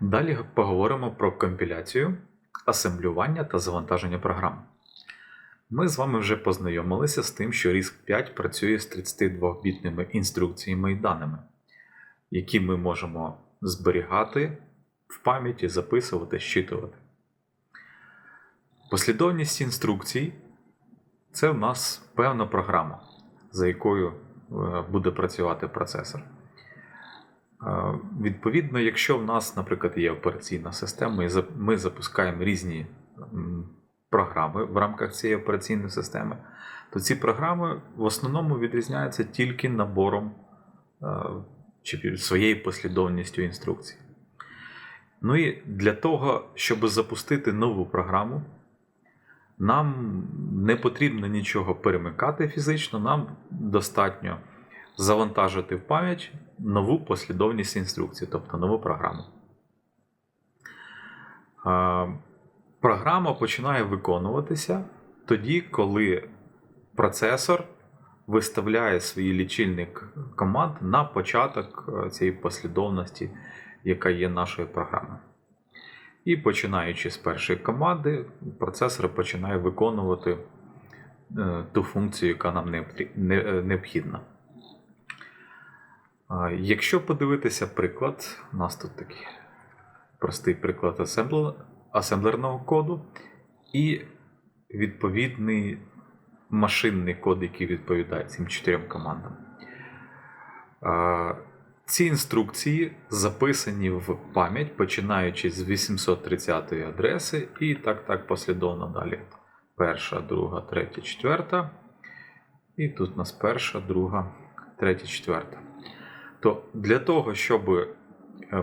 Далі поговоримо про компіляцію, асемблювання та завантаження програм. Ми з вами вже познайомилися з тим, що RISC 5 працює з 32-бітними інструкціями і даними, які ми можемо зберігати в пам'яті, записувати, щитувати. Послідовність інструкцій це в нас певна програма, за якою е, буде працювати процесор. Відповідно, якщо в нас, наприклад, є операційна система, і ми запускаємо різні програми в рамках цієї операційної системи, то ці програми в основному відрізняються тільки набором чи своєю послідовністю інструкцій. Ну і для того, щоб запустити нову програму, нам не потрібно нічого перемикати фізично, нам достатньо завантажити в пам'ять нову послідовність інструкцій, тобто нову програму. Програма починає виконуватися тоді, коли процесор виставляє свій лічильник команд на початок е, цієї послідовності, яка є нашою програмою. І починаючи з першої команди, процесор починає виконувати е, ту функцію, яка нам е, необхідна. Якщо подивитися приклад, у нас тут такий простий приклад асемблер- асемблерного коду і відповідний машинний код, який відповідає цим чотирьом командам. Ці інструкції записані в пам'ять, починаючи з 830 адреси, і так так послідовно далі. Перша, друга, третя, четверта. І тут у нас перша, друга, третя, четверта. То для того, щоб е,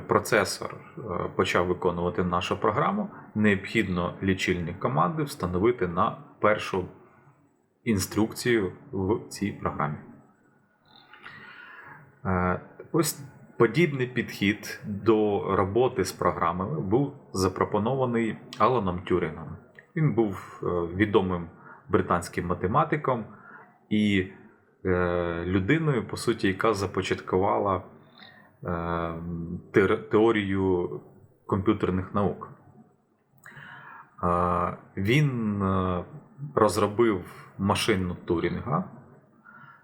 процесор е, почав виконувати нашу програму, необхідно лічильні команди встановити на першу інструкцію в цій програмі. Е, Ось подібний підхід до роботи з програмами був запропонований Аланом Тюрингом. Він був відомим британським математиком і людиною, по суті, яка започаткувала е, теорію комп'ютерних наук. Е, Він е, розробив машину Турінга,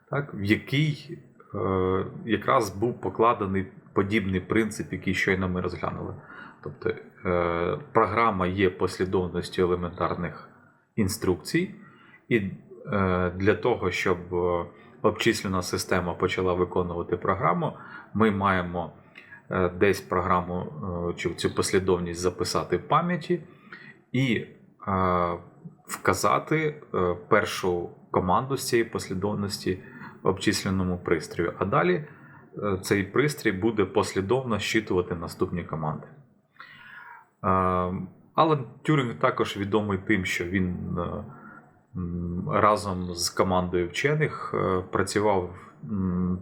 так, в якій е, якраз був покладений подібний принцип, який щойно ми розглянули. Тобто е, програма є послідовністю елементарних інструкцій, і е, для того, щоб е, обчислена система почала виконувати програму, ми маємо е, десь програму е, чи цю послідовність записати в пам'яті і е, вказати першу команду з цієї послідовності в обчисленому пристрою. А далі цей пристрій буде послідовно щитувати наступні команди. Алан Тюрінг також відомий тим, що він разом з командою вчених е, працював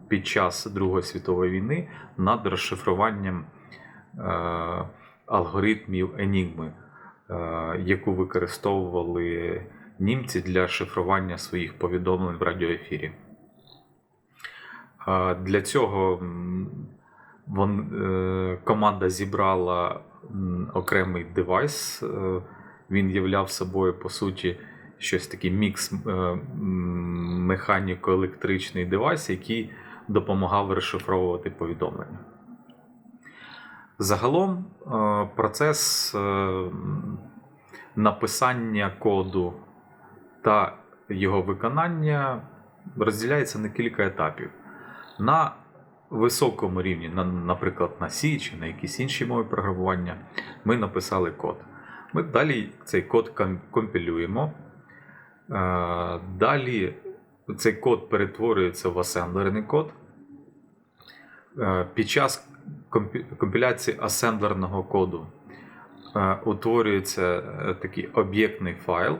під час Другої світової війни над розшифруванням е, алгоритмів Енігми, е, яку використовували німці для шифрування своїх повідомлень в радіоефірі. Для цього команда зібрала окремий девайс. Він являв собою, по суті, щось такий мікс е, механіко-електричний девайс, який допомагав розшифровувати повідомлення. Загалом е, процес е, написання коду та його виконання розділяється на кілька етапів. На високому рівні, наприклад, на C чи на якійсь іншій мові програмування, ми написали код. Ми далі цей код компілюємо. Далі цей код перетворюється в асемблерний код. Е, Під час компіляції асемблерного коду е, утворюється е, такий об'єктний файл.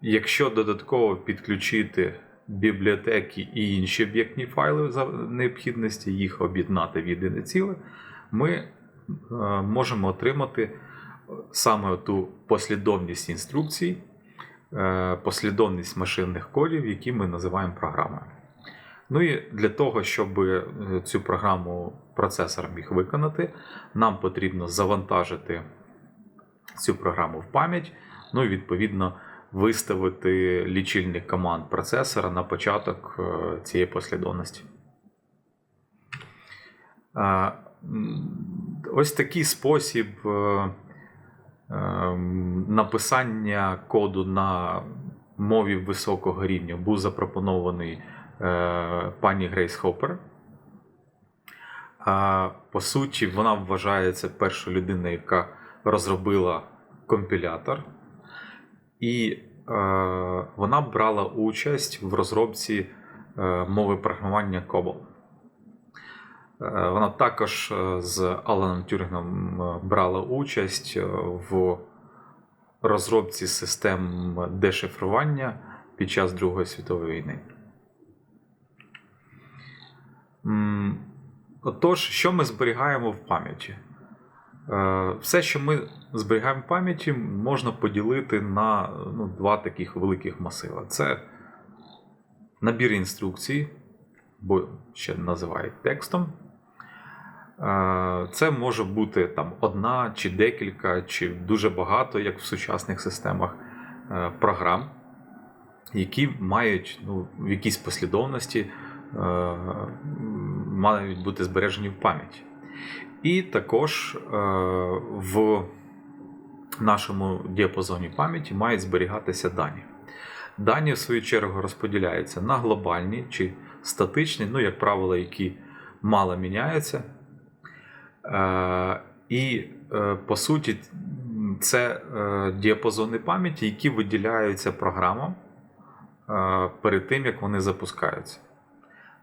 Якщо додатково підключити бібліотеки і інші об'єктні файли за необхідності їх об'єднати в єдине ціле, ми можемо отримати саме ту послідовність інструкцій, е, послідовність машинних кодів, які ми називаємо програмою. Ну і для того, щоб е, цю програму процесор міг виконати, нам потрібно завантажити цю програму в пам'ять, ну і відповідно виставити лічильник команд процесора на початок е, цієї послідовності. Ось такий спосіб написання коду на мові високого рівня був запропонований е, пані Грейс Хоппер. По суті, вона вважається першою людиною, яка розробила компілятор, і е, вона брала участь в розробці е, мови програмування COBOL. Е, Вона також е, з Аланом Тюрингом е, брала участь в розробці систем дешифрування під час Другої світової війни. Отож, що ми зберігаємо в пам'яті? Все, що ми зберігаємо в пам'яті, можна поділити на ну, два таких великих масива. Це набір інструкцій, бо ще називають текстом. Е, Це може бути там одна чи декілька, чи дуже багато, як в сучасних системах е, програм, які мають ну, в якійсь послідовності е, мають бути збережені в пам'яті. І також в нашому діапазоні пам'яті мають зберігатися дані. Дані, в свою чергу, розподіляються на глобальні чи статичні, ну, як правило, які мало міняються. Е, І, е, по суті, це е, діапазони пам'яті, які виділяються програмам перед тим, як вони запускаються.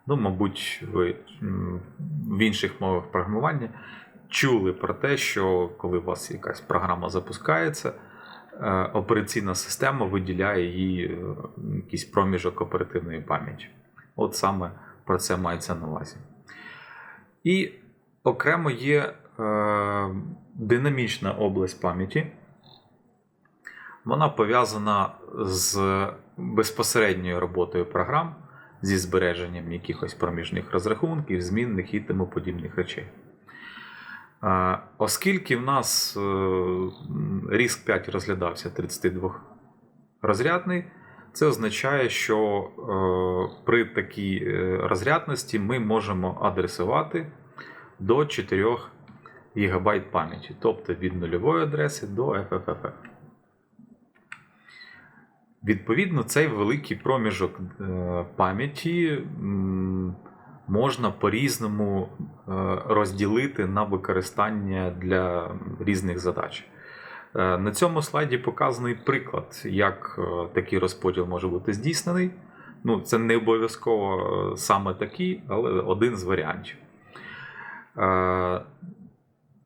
Ну, мабуть, ви в інших мовах програмування чули про те, що коли у вас якась програма запускається, операційна система виділяє е, якийсь проміжок оперативної пам'яті. От саме про це мається на увазі. І окремо є е, динамічна область пам'яті. Вона пов'язана з безпосередньою роботою програм зі збереженням якихось проміжних розрахунків, змінних і тому подібних речей. Е, Оскільки в нас е, RISC 5 розглядався 32 розрядний, це означає, що е, при такій розрядності ми можемо адресувати до 4 ГБ пам'яті, тобто від нульової адреси до FFFF. Відповідно, цей великий проміжок е, пам'яті можна по-різному е, розділити на використання для різних задач. Е, На цьому слайді показаний приклад, як такий розподіл може бути здійснений. Ну, це не обов'язково саме такий, але один з варіантів.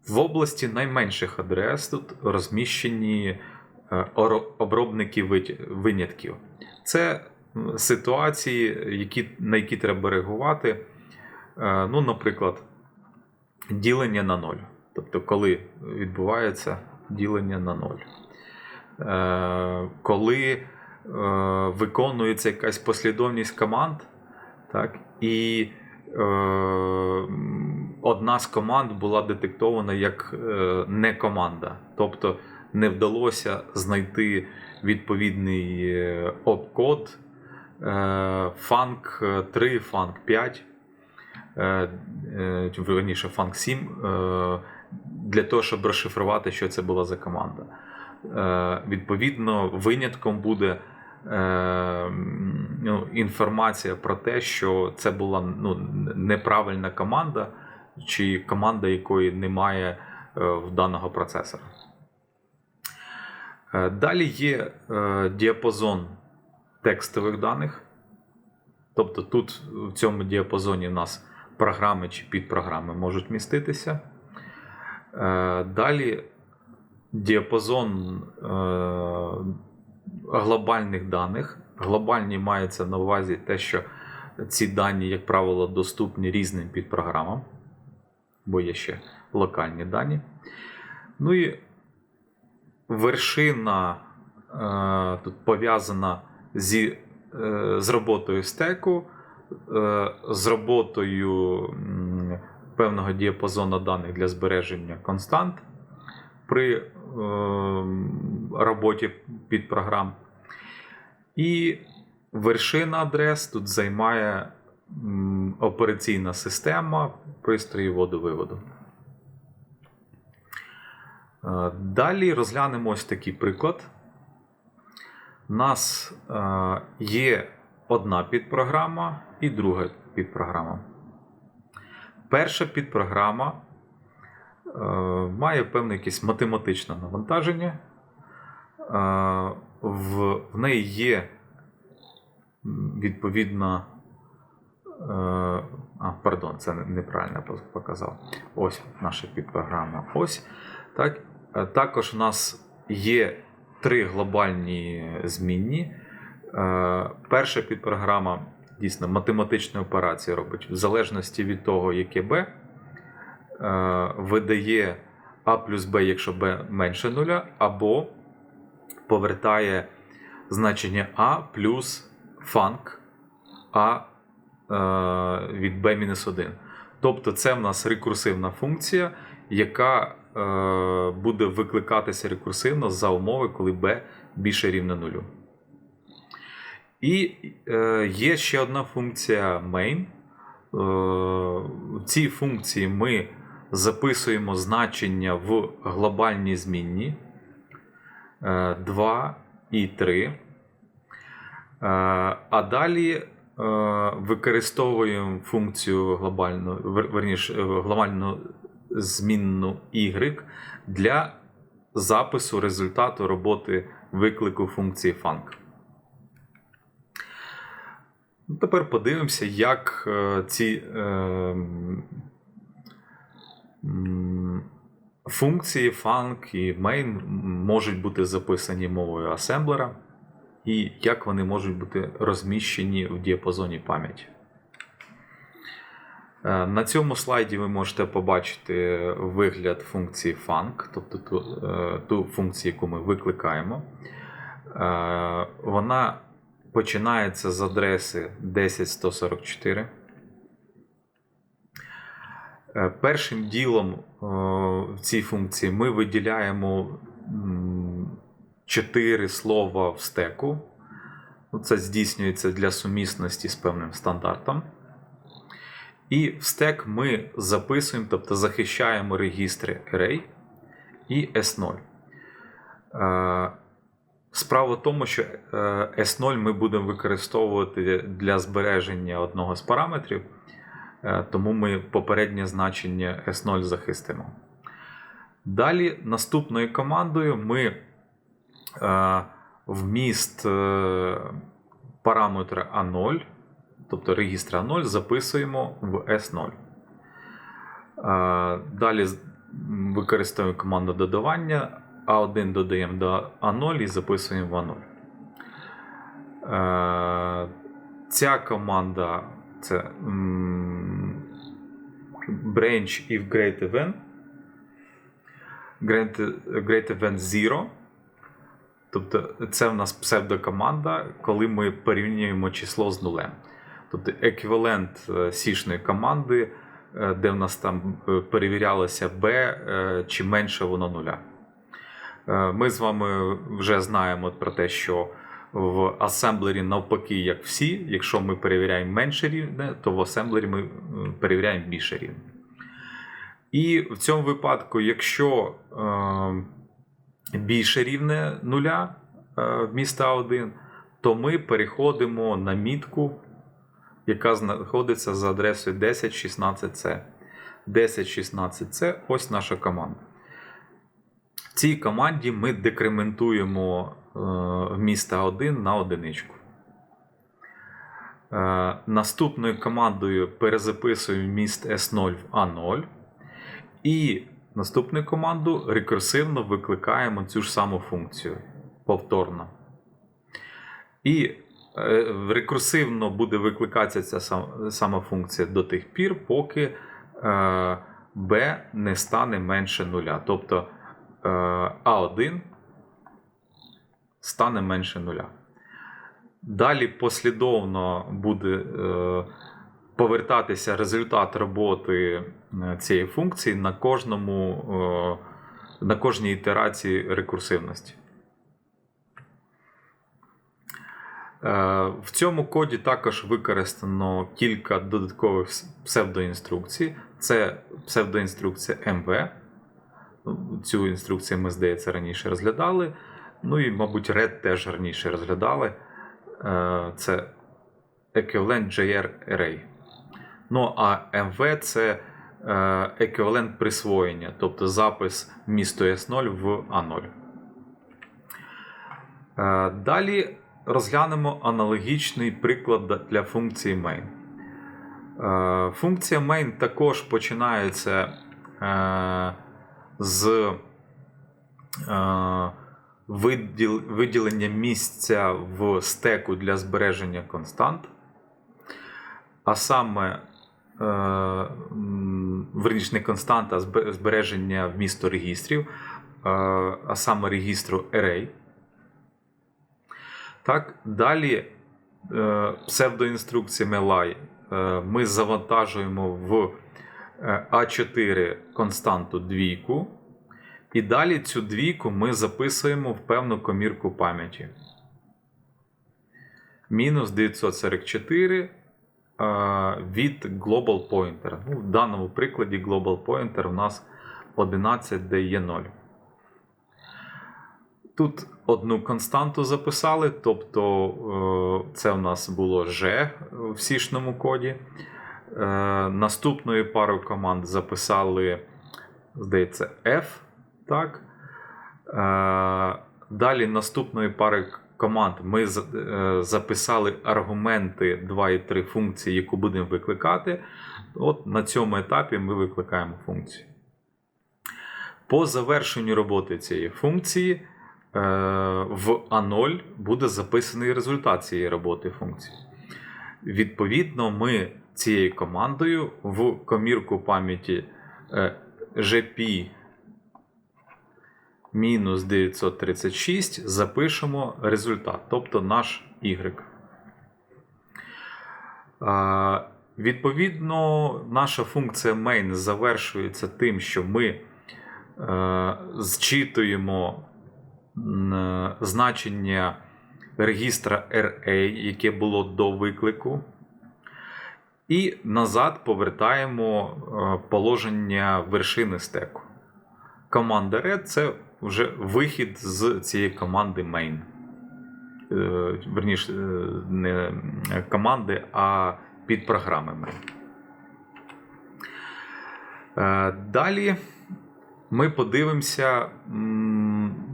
В області найменших адрес тут розміщені е, обробники винятків. Це ситуації, які, на які треба реагувати. Е, Ну, наприклад, ділення на ноль. Тобто, коли відбувається ділення на ноль. Е, Коли виконується якась послідовність команд, так, і одна з команд була детектована як е, не команда. Тобто не вдалося знайти відповідний е, опкод е, фанк 3, фанк 5, е, е, верніше фанк 7, е, для того, щоб розшифрувати, що це була за команда. Відповідно, винятком буде ну, інформація про те, що це була ну, неправильна команда, чи команда, якої немає е, в даного процесора. Е, Далі є е, діапазон текстових даних. Тобто тут в цьому діапазоні у нас програми чи підпрограми можуть міститися. Далі діапазон глобальних даних. Глобальні мається на увазі те, що ці дані, як правило, доступні різним підпрограмам, бо є ще локальні дані. Ну і вершина е, тут пов'язана зі, е, з роботою стеку. е, з роботою м, певного діапазону даних для збереження констант при е, роботі під програм. І вершина адрес тут займає операційна система пристрої вводу-виводу. Е, Далі розглянемо ось такий приклад. У нас е, є одна підпрограма і друга підпрограма. Перша підпрограма е, має певне якесь математичне навантаження. В, неї є. Е, а, пардон, це неправильно показав. Ось наша підпрограма. Ось. Так. Е, Також у нас є три глобальні змінні. Е, Перша підпрограма дійсно математичні операції робить в залежності від того, яке b, е, видає А плюс Б, якщо b менше нуля, або повертає значення А плюс фанк А е, від b-1. Тобто це в нас рекурсивна функція, яка е, буде викликатися рекурсивно за умови, коли b більше рівне нулю. І е, є ще одна функція main. Е, в цій функції ми записуємо значення в глобальні змінні е, 2 і 3. Е, а далі е, використовуємо функцію глобальну, вер- верніше, е, глобальну змінну y для запису результату роботи виклику функції func. Тепер подивимося, як е, ці е, функції func і main можуть бути записані мовою асемблера, і як вони можуть бути розміщені в діапазоні пам'яті. Е, На цьому слайді ви можете побачити вигляд функції func, тобто ту, е, ту функцію, яку ми викликаємо. Е, Вона починається з адреси 10144. Е, Першим ділом в цій функції ми виділяємо 4 слова в стеку. Ну, Це здійснюється для сумісності з певним стандартом. І в стек ми записуємо, тобто захищаємо регістри array і S0. Е, Справа в тому, що е, S0 ми будемо використовувати для збереження одного з параметрів, е, тому ми попереднє значення S0 захистимо. Далі наступною командою ми вміст е, параметра A0, тобто регістр A0, записуємо в S0. Е, Далі використовуємо команду додавання. А1 додаємо до А0 і записуємо в А0. Е, Ця команда це branch if great event. Great event 0. Тобто це в нас псевдокоманда, коли ми порівнюємо число з нулем. Тобто еквівалент е, сішної команди, е, де в нас там е, перевірялося b, чи менше воно нуля. Ми з вами вже знаємо про те, що в асемблері навпаки, як всі, якщо ми перевіряємо менше рівне, то в асемблері ми перевіряємо більше рівне. І в цьому випадку, якщо е, більше рівне нуля е, вміста 1, то ми переходимо на мітку, яка знаходиться за адресою 1016C. 1016C ось наша команда. В цій команді ми декрементуємо е, вміст А1 на одиничку. Е, наступною командою перезаписуємо вміст S0 в А0. І наступною команду рекурсивно викликаємо цю ж саму функцію повторно. І е, рекурсивно буде викликатися ця сама функція до тих пір, поки е, b не стане менше нуля. Тобто е, A1 стане менше нуля. Далі послідовно буде е, повертатися результат роботи е, цієї функції на кожному, е, на кожній ітерації рекурсивності. Е, В цьому коді також використано кілька додаткових псевдоінструкцій. Це псевдоінструкція МВ. Цю інструкцію ми, здається, раніше розглядали. Ну і, мабуть, RED теж раніше розглядали. Е, Це еквівалент JR Array. Ну а MV це е, еквівалент присвоєння, тобто запис вмісту S0 в A0. Е, Далі розглянемо аналогічний приклад для функції main. Е, Функція main також починається е, з е, виділення місця в стеку для збереження констант. А саме, е, м, не константа, а збереження вмісту регістрів, е, а саме регістру array. Так, далі е, псевдоінструкціями LI ми завантажуємо в е, А4 константу двійку. І далі цю двійку ми записуємо в певну комірку пам'яті. Мінус 944 е, від Global Pointer. Ну, в даному прикладі Global Pointer у нас 11, де є 0. Тут одну константу записали, тобто е, це у нас було G в сішному коді. Е, Наступною парою команд записали, здається, F. Так? Е, Далі наступною парою команд ми е, записали аргументи 2 і 3 функції, яку будемо викликати. От на цьому етапі ми викликаємо функцію. По завершенню роботи цієї функції е, в А0 буде записаний результат цієї роботи функції. Відповідно, ми цією командою в комірку пам'яті е, gp мінус 936 запишемо результат, тобто наш y. Відповідно, наша функція main завершується тим, що ми е, зчитуємо значення регістра RA, яке було до виклику, і назад повертаємо е, положення вершини стеку. Команда red це вже вихід з цієї команди. Е, Верніше, е, не команди, а підпрограми main. Е, Далі ми подивимося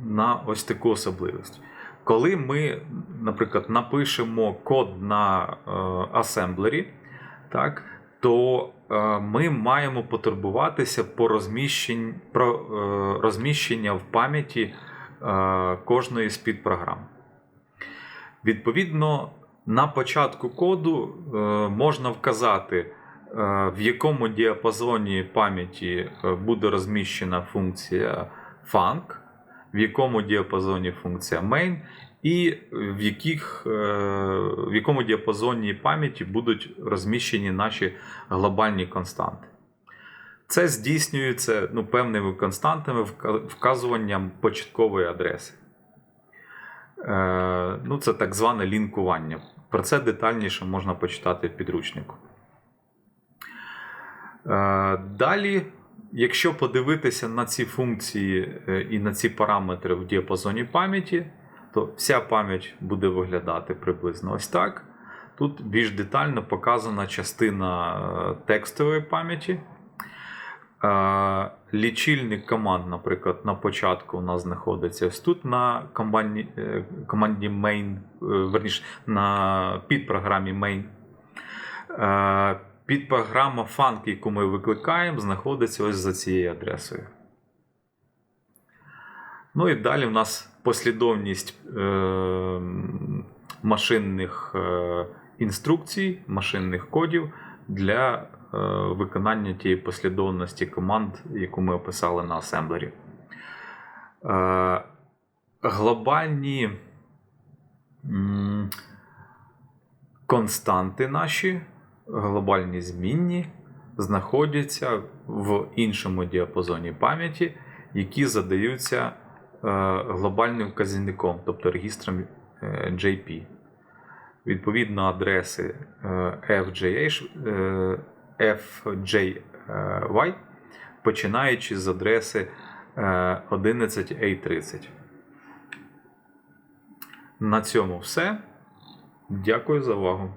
на ось таку особливість. Коли ми, наприклад, напишемо код на е, асемблері, так, то ми маємо потурбуватися по розміщень, про е, розміщення в пам'яті е, кожної з підпрограм. Відповідно, на початку коду е, можна вказати, е, в якому діапазоні пам'яті е, буде розміщена функція func, в якому діапазоні функція main, і в, яких, е, в якому діапазоні пам'яті будуть розміщені наші глобальні константи. Це здійснюється ну, певними константами вказуванням початкової адреси. Е, ну, це так зване лінкування. Про це детальніше можна почитати в підручнику. Е, Далі, якщо подивитися на ці функції і на ці параметри в діапазоні пам'яті, то вся пам'ять буде виглядати приблизно ось так. Тут більш детально показана частина е, текстової пам'яті. Е, Лічильник команд, наприклад, на початку у нас знаходиться ось тут на команді, е, команді main, верніше, на підпрограмі main. Підпрограма func, яку ми викликаємо, знаходиться ось за цією адресою. Ну і далі в нас послідовність е, машинних е, інструкцій, машинних кодів для е, виконання тієї послідовності команд, яку ми описали на асемблері. Е, глобальні м, константи наші, глобальні змінні, знаходяться в іншому діапазоні пам'яті, які задаються глобальним вказівником, тобто регістром е, JP. Відповідно, адреси е, е, FJY, починаючи з адреси е, 11A30. На цьому все. Дякую за увагу.